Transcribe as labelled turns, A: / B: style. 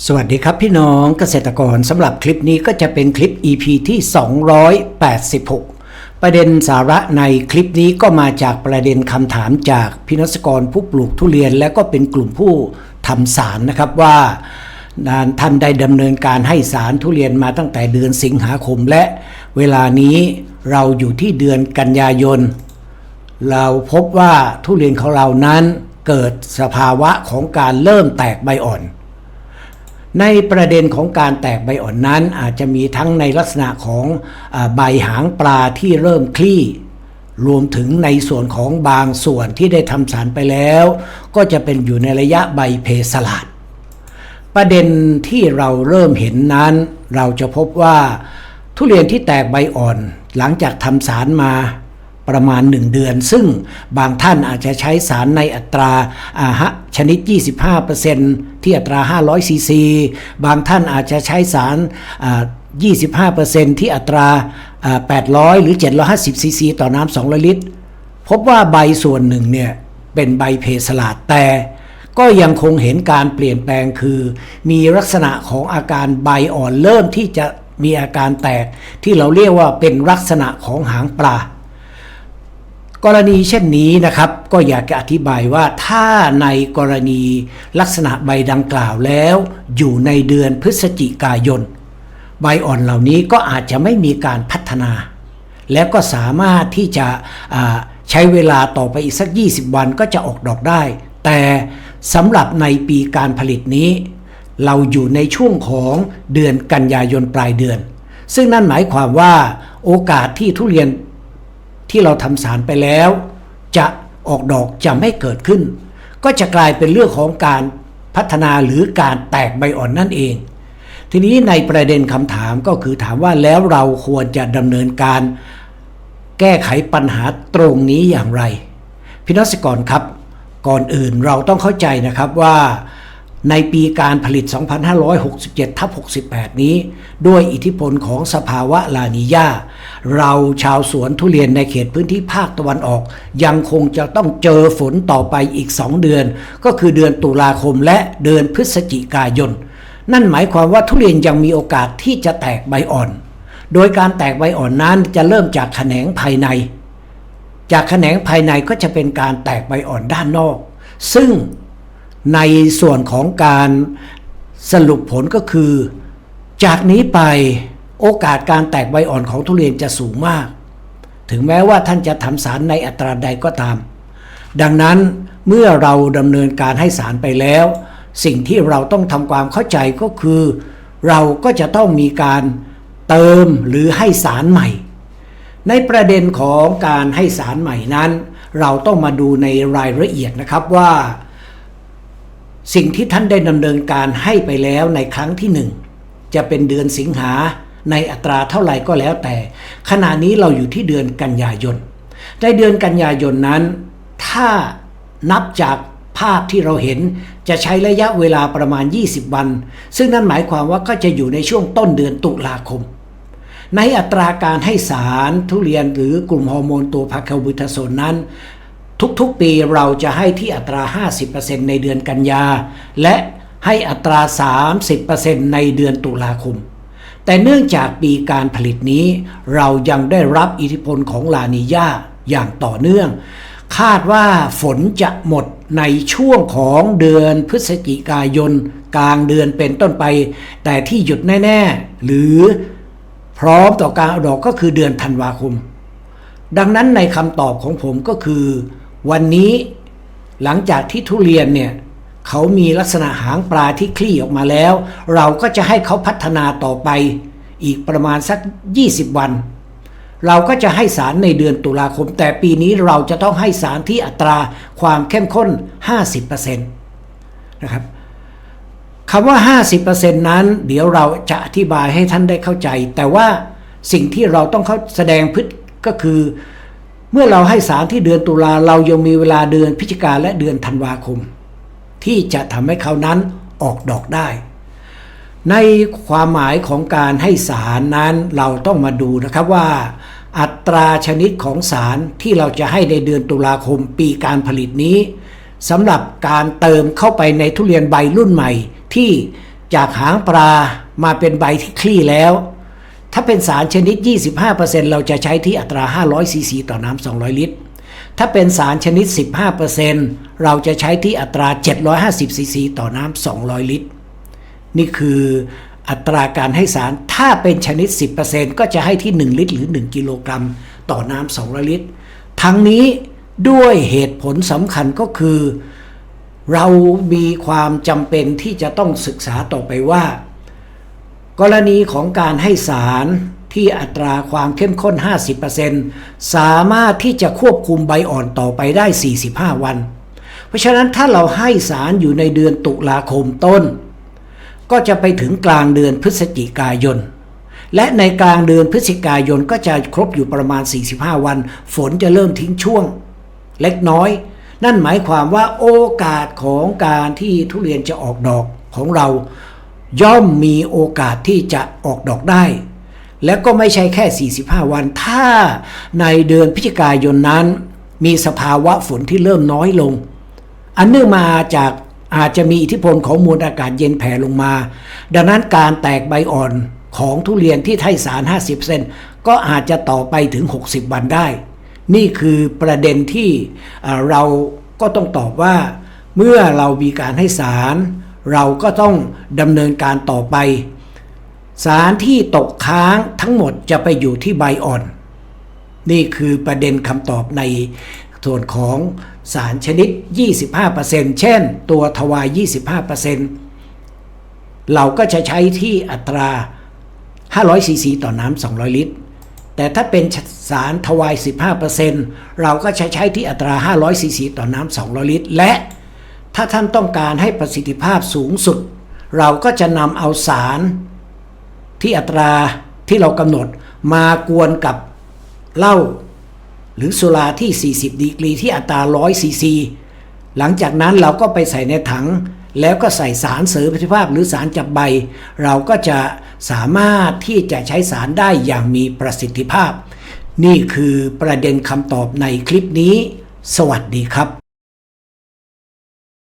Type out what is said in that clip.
A: สวัสดีครับพี่น้องเกษตรกรสำหรับคลิปนี้ก็จะเป็นคลิป EP ที่ 286 ประเด็นสาระในคลิปนี้ก็มาจากประเด็นคำถามจากพินักกรผู้ปลูกทุเรียน และก็เป็นกลุ่มผู้ทำสารนะครับว่าท่านได้ดำเนินการให้สารทุเรียนมาตั้งแต่เดือนสิงหาคมและเวลานี้เราอยู่ที่เดือนกันยายน เราพบว่าทุเรียนของเรานั้นเกิดสภาวะของการเริ่มแตกใบอ่อน ในประเด็นของการแตกใบอ่อนนั้นอาจจะมีทั้งในลักษณะของใบหางปลาที่เริ่มคลี่รวมถึงในส่วนของบางส่วนที่ได้ทำสารไปแล้ว ก็จะเป็นอยู่ในระยะใบเพสลาดประเด็นที่เราเริ่มเห็นนั้น เราจะพบว่าทุเรียนที่แตกใบอ่อน หลังจากทำสารมา ประมาณ 1 เดือน ซึ่งบางท่านอาจจะใช้สารในอัตราอาหะชนิด 25%ที่อัตรา 500 ซีซี บางท่านอาจจะใช้สารอ่า25%ที่อัตราอ่า800 หรือ 750 ซีซี ต่อน้ำ200 ลิตร พบว่าใบส่วนหนึ่งเนี่ย เป็นใบเพสลาดแต่ก็ยังคงเห็นการเปลี่ยนแปลงคือ มีลักษณะของอาการใบอ่อนเริ่มที่จะมีอาการแตกที่เราเรียกว่าเป็นลักษณะของหางปลา กรณีเช่นนี้นะครับ ก็อยากจะอธิบายว่าถ้าในกรณีลักษณะใบดังกล่าวแล้ว อยู่ในเดือนพฤศจิกายน ใบอ่อนเหล่านี้ก็อาจจะไม่มีการพัฒนา แล้วก็สามารถที่จะใช้เวลาต่อไปอีกสัก 20 วันก็จะออกดอกได้ แต่สำหรับในปีการผลิตนี้ เราอยู่ในช่วงของเดือนกันยายนปลายเดือน ซึ่งนั่นหมายความว่าโอกาสที่ทุเรียน ที่เราทำสารไปแล้ว จะออกดอกจะไม่เกิดขึ้น ก็จะกลายเป็นเรื่องของการพัฒนาหรือการแตกใบอ่อนนั่นเอง ทีนี้ในประเด็นคำถามก็คือถามว่าแล้วเราควรจะดำเนินการแก้ไขปัญหาตรงนี้อย่างไรพี่นักษกรครับ ก่อนอื่นเราต้องเข้าใจนะครับว่า ในปีการผลิต 2567ทับ68 นี้ ด้วยอิทธิพลของสภาวะลานียาเราชาวสวนทุเรียนในเขตพื้นที่ภาคตะวันออก ยังคงจะต้องเจอฝนต่อไปอีก 2 เดือน ก็คือเดือนตุลาคมและเดือนพฤศจิกายน นั่นหมายความว่าทุเรียนยังมีโอกาสที่จะแตกใบอ่อน โดยการแตกใบอ่อนนั้นจะเริ่มจากแขนงภายใน จากแขนงภายในก็จะเป็นการแตกใบอ่อนด้านนอก ซึ่ง ในส่วนของการสรุปผลก็คือ จากนี้ไปโอกาสการแตกใบอ่อนของทุเรียนจะสูงมาก ถึงแม้ว่าท่านจะทำสารในอัตราใดก็ตาม ดังนั้นเมื่อเราดำเนินการให้สารไปแล้ว สิ่งที่เราต้องทำความเข้าใจก็คือ เราก็จะต้องมีการเติมหรือให้สารใหม่ ในประเด็นของการให้สารใหม่นั้น เราต้องมาดูในรายละเอียดนะครับว่า สิ่งที่ท่านได้ดำเนินการให้ไปแล้วในครั้งที่หนึ่งจะเป็นเดือนสิงหาในอัตราเท่าไหร่ก็แล้วแต่ ขณะนี้เราอยู่ที่เดือนกันยายนในเดือนกันยายนนั้น ถ้านับจากภาพที่เราเห็นจะใช้ระยะเวลาประมาณ 20 วัน ซึ่งนั่นหมายความว่าก็จะอยู่ในช่วงต้นเดือนตุลาคม ในอัตราการให้สารทุเรียนหรือกลุ่มฮอร์โมนตัวพาคาบูทาโซนนั้น ทุกๆปีเราจะให้ที่อัตรา 50%ในเดือนกันยา และให้อัตรา 30%ในเดือนตุลาคม แต่เนื่องจากปีการผลิตนี้ เรายังได้รับอิทธิพลของลานียาอย่างต่อเนื่อง คาดว่าฝนจะหมดในช่วงของเดือนพฤศจิกายน กลางเดือนเป็นต้นไป แต่ที่หยุดแน่ ๆ หรือพร้อมต่อการเอาดอกก็คือเดือนธันวาคม ดังนั้นในคำตอบของผมก็คือ วันนี้หลังจากที่ทุเรียนเนี่ยเขามีลักษณะหางปลาที่คลี่ออกมาแล้ว เราก็จะให้เขาพัฒนาต่อไป อีกประมาณสัก 20 วัน เราก็จะให้สารในเดือนตุลาคม แต่ปีนี้เราจะต้องให้สารที่อัตราความเข้มข้น 50%นะครับคำว่า 50%นั้น เดี๋ยวเราจะอธิบายให้ท่านได้เข้าใจ แต่ว่าสิ่งที่เราต้องเข้าแสดงพฤติก็คือ เมื่อเราให้สารที่เดือนตุลาเรายังมีเวลาเดือนพฤศจิกาและเดือนธันวาคม ที่จะทำให้เขานั้นออกดอกได้ ในความหมายของการให้สารนั้นเราต้องมาดูนะครับว่า อัตราชนิดของสารที่เราจะให้ในเดือนตุลาคมปีการผลิตนี้สำหรับการเติมเข้าไปในทุเรียนใบรุ่นใหม่ที่จากหางปลามาเป็นใบที่คลี่แล้ว ถ้าเป็นสารชนิด 25%เราจะใช้ที่อัตรา 500ซีซีต่อน้ำ 200 ลิตร ถ้าเป็นสารชนิด 15%เราจะใช้ที่อัตรา 750ซีซีต่อน้ำ 200 ลิตร นี่คืออัตราการให้สาร ถ้าเป็นชนิด 10%ก็จะให้ที่ 1 ลิตรหรือ 1 กิโลกรัมต่อน้ำ 200 ลิตร ทั้งนี้ด้วยเหตุผลสำคัญก็คือ เรามีความจำเป็นที่จะต้องศึกษาต่อไปว่า กรณีของการให้สารที่อัตราความเข้มข้น 50%สามารถที่จะควบคุมใบอ่อนต่อไปได้ 45 วัน เพราะฉะนั้นถ้าเราให้สารอยู่ในเดือนตุลาคมต้น ก็จะไปถึงกลางเดือนพฤศจิกายน และในกลางเดือนพฤศจิกายนก็จะครบอยู่ประมาณ 45 วัน ฝนจะเริ่มทิ้งช่วง เล็กน้อย นั่นหมายความว่าโอกาสของการที่ทุเรียนจะออกดอกของเรา ย่อมมีโอกาสที่จะออกดอกได้ และก็ไม่ใช่แค่ 45 วัน ถ้าในเดือนพฤศจิกายนนั้น มีสภาวะฝนที่เริ่มน้อยลง อันเนื่องมาจากอาจจะมีอิทธิพลของมวลอากาศเย็นแผ่ลงมา ดังนั้นการแตกใบอ่อนของทุเรียนที่ไทสาร 50%ก็อาจจะต่อไปถึง 60 วันได้ นี่คือประเด็นที่เอ่อเราก็ต้องตอบว่า เมื่อเรามีการให้สาร เราก็ต้องดำเนินการต่อไป สารที่ตกค้างทั้งหมดจะไปอยู่ที่ใบอ่อน นี่คือประเด็นคำตอบในส่วนของสารชนิด 25%เช่น ตัวทวาย 25%เราก็จะใช้ที่อัตรา 500ซีซีต่อน้ำ200 ลิตร แต่ถ้าเป็นสารทวาย 15%เราก็จะใช้ที่อัตรา 500ซีซีต่อน้ำ200 ลิตร และ ถ้าท่านต้องการให้ประสิทธิภาพสูงสุด เราก็จะนำเอาสารที่อัตราที่เรากำหนดมากวนกับเหล้าหรือสุราที่ 40 ดีกรีที่อัตรา 100 ซีซี หลังจากนั้นเราก็ไปใส่ในถัง แล้วก็ใส่สารเสริมประสิทธิภาพหรือสารจับใบ เราก็จะสามารถที่จะใช้สารได้อย่างมีประสิทธิภาพ นี่คือประเด็นคำตอบในคลิปนี้ สวัสดีครับ